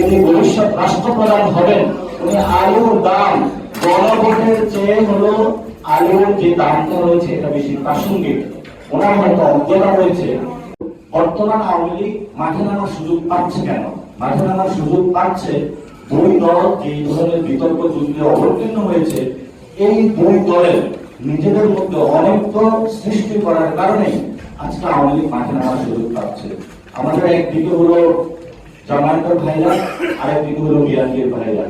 যিনি ভবিষ্যৎ রাষ্ট্রপ্রধান হবেন, উনি আলুর দাম গণভোটের চেয়ে হলো আলুর যে দামটা রয়েছে, এটা বেশি প্রাসঙ্গিক। ওনার হয়তো অজ্ঞতা রয়েছে। বর্তমান আওয়ামী লীগ মাঠে নামার সুযোগ পাচ্ছে কেন? মাঠে নামার সুযোগ পাচ্ছে দুই দল যে ধরনের বিতর্ক যুদ্ধে অবতীর্ণ হয়েছে, এই দুই দলের নিজেদের মধ্যে অনৈক্য সৃষ্টি করার কারণে আজকে আওয়ামী লীগ মাঠে নামার সুযোগ পাচ্ছে। আমাদের একদিকে হলো জামায়াতের ভাইরা আরেকদিকে হলো বিএনপির ভাইরা।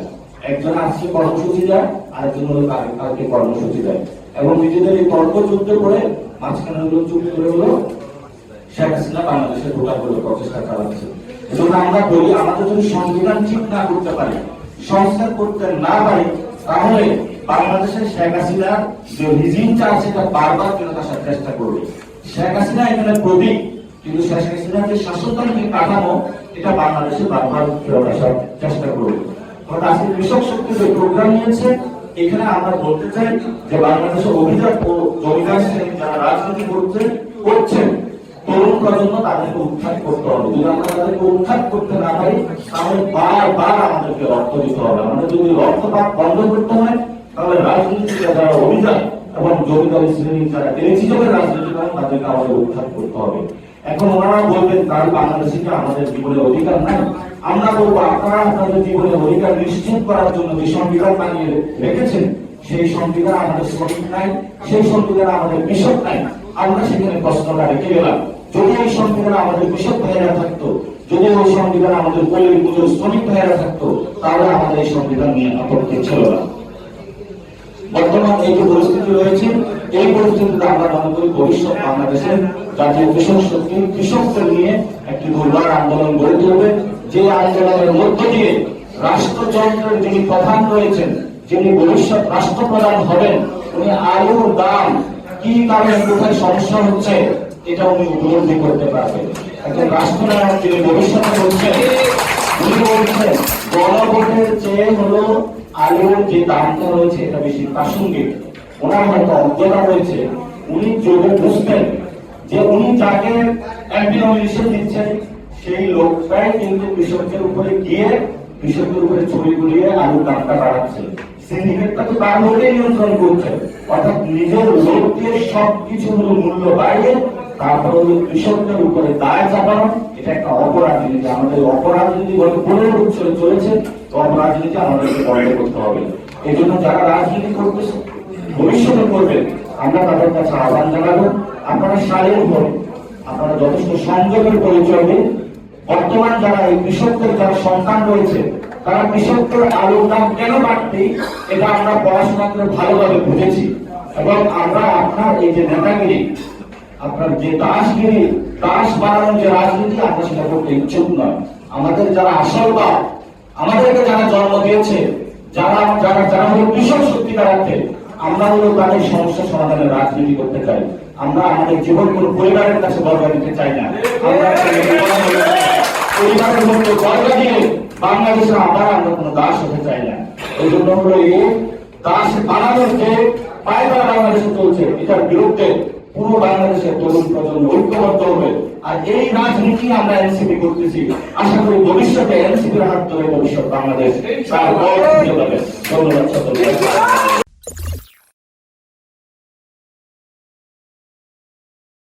একজন আজকে কর্মসূচি দেয়, আরেকজন হলো কালকে কর্মসূচি দেয়। এবং নিজেদের এই তর্ক যুদ্ধে করে মাঝখানে হলো চুপ করে হলো শেখ হাসিনা বাংলাদেশে ঢোকার বলে প্রচেষ্টা চালাচ্ছে। এজন্য আমরা বলি, আমাদের যদি সংবিধান ঠিক না করতে পারি, সংস্কার করতে না পারি, তাহলে বাংলাদেশের শেখ হাসিনার যে রিজিমটা আছে এটা বারবার ফেরত আসার চেষ্টা করবে। শেখ হাসিনা এখানে প্রতীক কিন্তু যে শাসনতান্ত্রিক কাঠামো এটা বাংলাদেশে বারবার ফেরত আসার চেষ্টা করবে। কারণ আজকে কৃষক শক্তি যে প্রোগ্রাম নিয়েছে, এখানে আমরা বলতে চাই যে বাংলাদেশের অভিজাত জমিদার শ্রেণি যারা রাজনীতি করছে, করছেন, তরুণ প্রজন্ম তাদেরকে উৎখাত করতে হবে। যদি আমরা তাদেরকে উৎখাত করতে না পারি, তাহলে বারবার আমাদেরকে রক্ত দিতে হবে। আমাদের যদি রক্তপাত বন্ধ করতে হয়, তাহলে রাজনীতিতে যারা অভিযান এবং জমিদারি শ্রেণি যারা টেলিভিশনের রাজনীতি করেন, তাদেরকে আমাদের উৎখাত করতে হবে। এখন ওনারা বলবেন তার বাংলাদেশিটা আমাদের জীবনের অধিকার নাই। আমরা বলব, আপনারা আপনাদের জীবনের অধিকার নিশ্চিত করার জন্য যে সংবিধান বানিয়ে রেখেছেন, সেই সংবিধান আমাদের শ্রমিক নাই, সেই সংবিধান আমাদের কৃষক নাই। আমরা সেখানে প্রশ্নটা রেখে গেলাম যদি এই সংবিধান আমাদের কৃষক ভাইয়েরা থাকতো, যদি ওই সংবিধান আমাদের পল্লী পুজোর শ্রমিক ভাইয়েরা থাকতো, তাহলে আমাদের এই সংবিধান নিয়ে আপত্তি ছিল না। বর্তমান এই যে পরিস্থিতি রয়েছে এই পরিস্থিতিতে আমরা মনে করি ভবিষ্যৎ বাংলাদেশের জাতীয় কৃষক শক্তি, কৃষকদের নিয়ে একটি দুর্বার আন্দোলন গড়ে তুলবে। যে আন্দোলনের মধ্য দিয়ে রাষ্ট্রযন্ত্রের যিনি প্রধান রয়েছেন, যিনি ভবিষ্যৎ রাষ্ট্রপ্রধান হবেন, উনি আলুর দাম কি কারণে কোথায় সমস্যা হচ্ছে, এটা উনি উপলব্ধি করতে পারবেন। একজন রাষ্ট্রনায়ক যিনি ভবিষ্যতে বলছেন, উনি বলছেন, গণভোটের চেয়ে হলো আলুর যে দামটা রয়েছে, এটা বেশি প্রাসঙ্গিক। ওনার হয়তো অজ্ঞতা রয়েছে, উনি যোগে বুঝতেন যে উনি যাকে এমপি নমিনেশন দিচ্ছেন, সেই লোকটাই কিন্তু কৃষকদের উপরে গিয়ে, কৃষকদের উপরে ছবি গুলিয়ে আলুর দামটা বাড়াচ্ছে। সিন্ডিকেটটা তো তার লোকে নিয়ন্ত্রণ করছে। অর্থাৎ নিজের লোক দিয়ে সবকিছু মূল্য বাড়িয়ে তারপরে হলো কৃষকদের উপরে দায় চাপানো, এটা একটা অপরাধ নীতি। আমাদের অপরাধ নীতি গত পনেরো বছরে চলেছে। অপরাধ নীতি আমাদেরকে বন্ধ করতে হবে। এই জন্য যারা রাজনীতি করতেছে ভবিষ্যতে করবেন আমরা তাদের কাছে আহ্বান জানাব, আপনারা শারীরিক হবে আপনারা যথেষ্ট সংযমের পরিচয় দিন। বর্তমান যারা এই কৃষকদের যারা সন্তান রয়েছে, তারা কৃষকদের আলুর দাম কেন বাড়তি এটা আমরা পড়াশোনা করে ভালোভাবে বুঝেছি। এবং আমরা আপনার এই যে নেতাগিরি, আপনার যে দাসগিরি, দাস বাড়ানোর যে রাজনীতি, আমরা সেটা করতে ইচ্ছুক নয়। আমাদের যারা আসল বা আমাদেরকে যারা জন্ম দিয়েছে, যারা যারা যারা হলো কৃষক সত্যিকার অর্থে আমরা হলো তাদের সমস্যা সমাধানের রাজনীতি করতে চাই আমরা আমাদের জীবন কোন পরিবারের কাছে বর্গা দিতে চাই না। পরিবারের মধ্যে বর্গা দিয়ে বাংলাদেশের আবার আমরা কোনো দাস হতে চাই না। এই জন্য হলো দাস বানানোর যে বাংলাদেশে চলছে, এটার বিরুদ্ধে পুরো বাংলাদেশের তরুণ প্রজন্ম ঐক্যবদ্ধ হবে। আর এই রাজনীতি আমরা এনসিপি করতেছি। আশা করি ভবিষ্যতে এনসিপির হাত ধরে ভবিষ্যৎ বাংলাদেশ তার বড় যাবে ধন্যবাদ